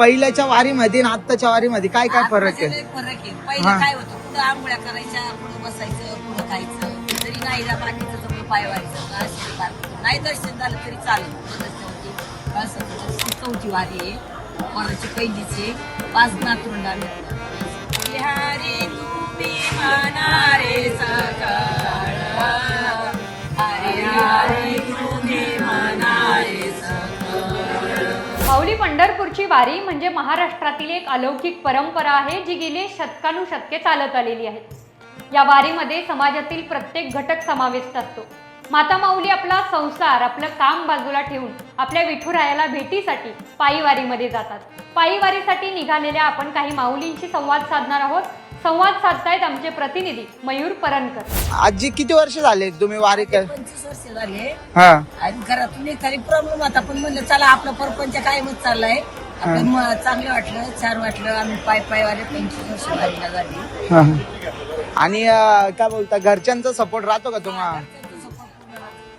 पहिल्याच्या वारीमध्ये आणि आत्ताच्या वारीमध्ये काय काय फरक आहे? फरक आहे. पहिलं हा. काय होतं? कुठं आंघोळ्या करायच्या कुठं बसायचं कुठं खायचं. तरी नाही जा बाकीचं पाय व्हायचं. फार नाही दर्शन झालं तरी चालेल. दर्शन होती असं होतं. चौथी वारी आहे. कोणाची पहिलीची? पाच नातरुंडा बिहारी तुम्ही पंढरपूरची वारी म्हणजे महाराष्ट्रातील एक अलौकिक परंपरा आहे जी गेली शतकानुशतके चालत आलेली आहे. या वारीमध्ये समाजातील प्रत्येक घटक समाविष्ट असतो. माता माऊली आपला संसार आपलं काम बाजूला ठेवून आपल्या विठुरायाला भेटीसाठी पायी वारीमध्ये जातात. पायी वारीसाठी निघालेल्या आपण काही माऊलींशी संवाद साधणार आहोत. संवाद साधतायत आमचे प्रतिनिधी मयूर परनकर आजी किती वर्ष झाले तुम्ही वारी कर पंचवीस वर्ष झाले हा. आणि घरातून एखादी प्रॉब्लेम होता पण म्हणलं चला आपला परपंच कायमच चाललाय. आपलं म- चांगलं वाटलं छान वाटलं. आम्ही पाय पाय वाले पंचवीस वर्ष वारीला झाली. हा. आणि अं, काय बोलता घरच्यांचा सपोर्ट राहतो का तुम्हाला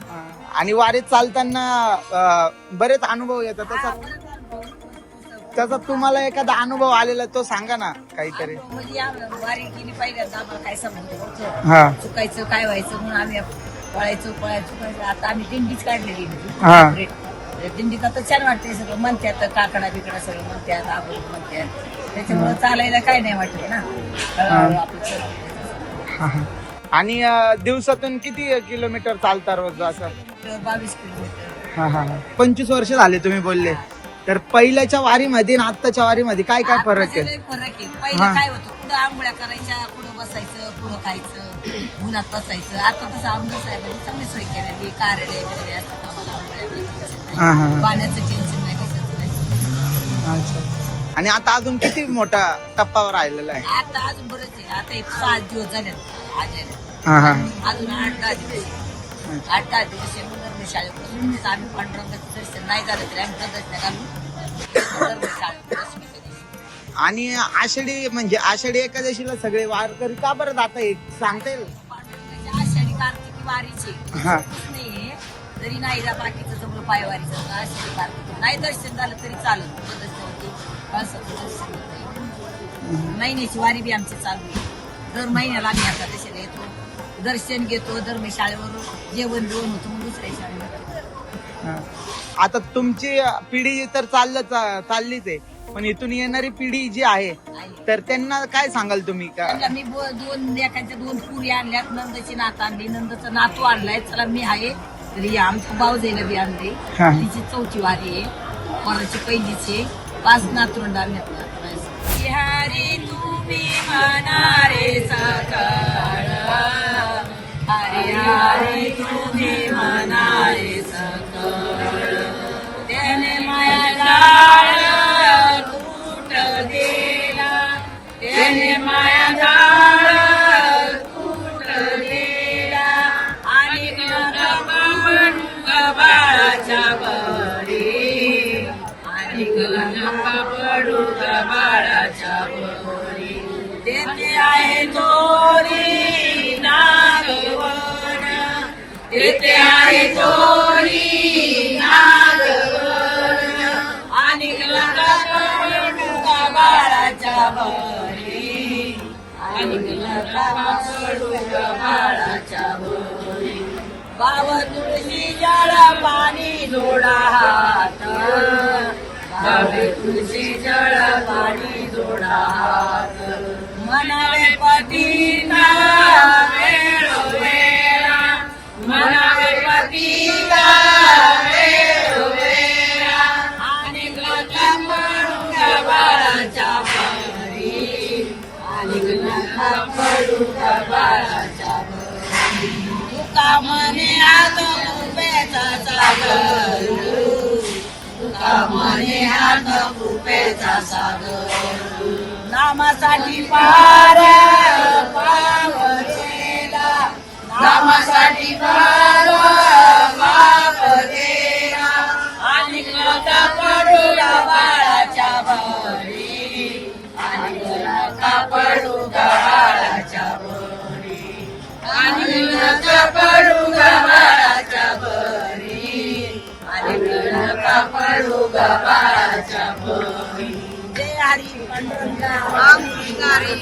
हा. आणि वारीत चालताना अं, बरेच अनुभव येतात तसा त्याचा तुम्हाला एखादा अनुभव आलेला तो सांगा ना काहीतरी. म्हणजे वारी आता आम्हाला काय समजतं हा. चुकायचं काय व्हायचं म्हणून आम्ही पळायचो पळायचो चुकायचं आता आम्ही दिंडीच काढलेली हा. दिंडीत आता छान वाटतंय सगळं म्हणतात काकडा बिकडा सगळं म्हणतात आपण म्हणतात त्याच्यामुळे चालायला काय नाही वाटत ना. आपलं. आणि दिवसातून किती किलोमीटर चालता रोज असं? बावीस किलोमीटर. हा हा हा. पंचवीस वर्ष झाले तुम्ही बोलले. तर पहिल्याच्या वारीमध्ये आणि आत्ताच्या वारीमध्ये काय काय फरक आहे? फरक आहे. पहिलं हा. काय होतं? कुठं आंघोळ्या करायच्या कुठं बसायचं कुठं खायचं उन्हात बसायचं. आता तसं आमदार साहेबांनी चांगली सोय केलेली कार्यालय वगैरे असतात आम्हाला आंघोळ्या करायची. हा हा हा. पाण्याचं टेन्शन नाही कशाचं नाही. अच्छा. आणि आता अजून किती मोठा टप्पा राहिलेला आहे? आता अजून बरंच आहे. आता एक सात दिवस झाले आजारी हा हा. अजून आठ दहा दिवस. आठ दहा दिवस मी शाळेपासून आम्ही पांडुरंगाचं दर्शन नाही झालं तरी आम्ही प्रदर्शन घालून दर शाळेत दर्शन कधी. आणि आषाढी म्हणजे आषाढी एकादशीला सगळे वारकरी का बरं जाता येत सांगता येईल? पांडुरंगाची आषाढी कार्तिकी वारीची. हा. नाहीये. तरी नाही जा बाकीचं सगळं पायवारीचं आषाढी कार्तिकी. नाही दर्शन झालं तरी चालत होते? असं दर्शन होते. महिन्याची वारी बी आमची चालू आहे. दर महिन्याला आम्ही आता दर्शन येतो. दर्शन घेतो दर मी शाळेवर जेवण बिवण होतो मग दुसऱ्या शाळेवर. हा. आता तुमची पिढी तर चाललं चाललीच आहे. पण इथून येणारी पिढी जी आहे आहे. तर त्यांना काय सांगाल तुम्ही? का त्यांना मी बो- दोन लेकांच्या दोन पुरी आणल्यात. नंदची नात आणली. नंदचं नातू आणलाय. चला मी आहे. तरी आमच्या भाऊजाईला बी आणले हा. तिची चौथी वारी आहे. कोणाची पहिलीची पाच नातरुंड आणल्यात. बिहारी तुम्ही म्हणारे बाळाच्या बरी आणि पडू बाळाच्या बरी तेथे आहे चोरी नागवण. तेथे आहे चोरी नागवण. आणि का बाळाच्या बरी आणि पडू बाळाच्या तुळशी जळ पाणी जोडा हात बाव तुळशी जळ पाणी जोडा हात मनावे पतीना तुका मने हात कृपेचा सागर. तुका मने हात कृपेचा सागर. नामासाठी पार पावरेला. नामासाठी पार आणि पडू बाळाच्या बळी आणि पडू बाळाच्या आणि კაპაჩამური. დე არის პანდრონგა, ამბრინგარი.